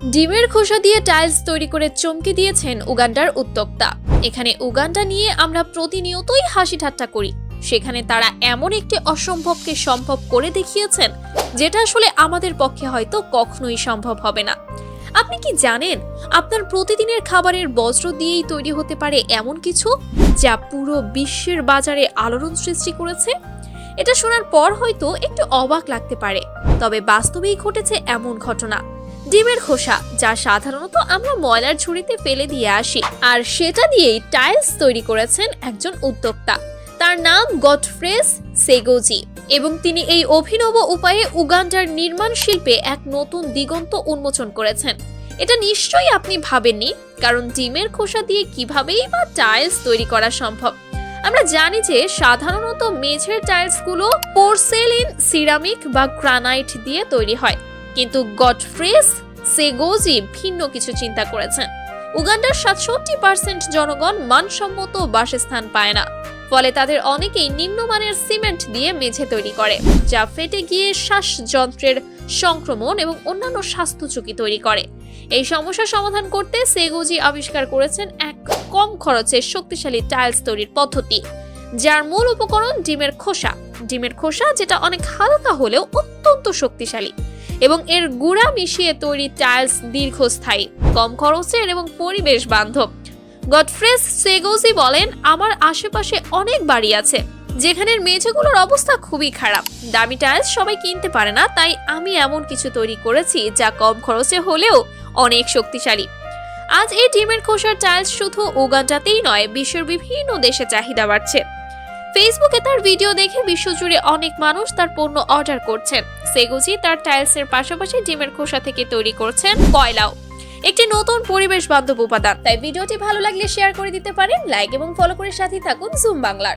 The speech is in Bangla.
ডিমের খোসা দিয়ে টাইলস তৈরি করে চমকে দিয়েছেন উগান্ডার উদ্যোক্তা। এখানে উগান্ডা নিয়ে আমরা প্রতিনিয়তই হাসি ঠাট্টা করি। সেখানে তারা এমন একটি অসম্ভবকে সম্ভব করে দেখিয়েছেন, যেটা আসলে আমাদের পক্ষে হয়তো কখনোই সম্ভব হবে না। আপনি কি জানেন, আপনার প্রতিদিনের খাবারের বজ্র দিয়েই তৈরি হতে পারে এমন কিছু, যা পুরো বিশ্বের বাজারে আলোড়ন সৃষ্টি করেছে? এটা শোনার পর হয়তো একটু অবাক লাগতে পারে, তবে বাস্তবেই ঘটেছে এমন ঘটনা। ডিমের খোসা, যা সাধারণত আমরা ময়লার ঝুড়িতে ফেলে দিয়ে আসি, আর সেটা দিয়েই টাইলস তৈরি করেছেন একজন উদ্যোক্তা। তার নাম গডফ্রেস সেগোজি এবং তিনি এই অভিনব উপায়ে উগান্ডার নির্মাণ শিল্পে এক নতুন দিগন্ত উন্মোচন করেছেন। এটা নিশ্চয়ই আপনি ভাবেননি, কারণ ডিমের খোসা দিয়ে কিভাবেই বা টাইলস তৈরি করা সম্ভব? আমরা জানি যে সাধারণত মেঝের টাইলসগুলো পোর্সেলিন, সিরামিক বা গ্রানাইট দিয়ে তৈরি হয়। কিন্তু গডফ্রেস সেগোজি ভিন্ন কিছু চিন্তা করেছেন। উগান্ডার সাতষট্টি পার্সেন্ট জনগণ মানসম্মত বাসস্থান পায় না। ফলে তাদের অনেকেই নিম্নমানের সিমেন্ট দিয়ে মেঝে তৈরি করে, যা ফেটে গিয়ে শ্বাসযন্ত্রের সংক্রমণ এবং অন্যান্য স্বাস্থ্য ঝুঁকি তৈরি করে। এই সমস্যার সমাধান করতে সেগোজি আবিষ্কার করেছেন এক কম খরচে শক্তিশালী টাইলস তৈরির পদ্ধতি, যার মূল উপকরণ ডিমের খোসা। ডিমের খোসা, যেটা অনেক হালকা হলেও অত্যন্ত শক্তিশালী। এবং এর গুঁড়া মিশিয়ে তৈরি টাইলস দীর্ঘস্থায়ী, কম খরচের এবং পরিবেশ বান্ধব। গডফ্রেস সেগোজি বলেন, আমার আশেপাশে অনেক বাড়ি আছে, যেখানের মেঝেগুলোর অবস্থা খুবই খারাপ। দামি টাইলস সবাই কিনতে পারে না, তাই আমি এমন কিছু তৈরি করেছি যা কম খরচে হলেও অনেক শক্তিশালী। আজ এই ডিমের খোসার টাইলস শুধু উগান্ডাতেই নয়, বিশ্বের বিভিন্ন দেশে চাহিদা বাড়ছে। ফেসবুকে তার ভিডিও দেখে বিশ্বজুড়ে অনেক মানুষ তার পণ্য অর্ডার করছেন। সেগুজি তার টাইলস এর পাশাপাশি ডিমের খোসা থেকে তৈরি করছেন কয়লাও। একটি নতুন পরিবেশ বান্ধব উপাদান। তাই ভিডিওটি ভালো লাগলে শেয়ার করে দিতে পারেন, লাইক এবং ফলো করে সাথে থাকুন জুম বাংলার।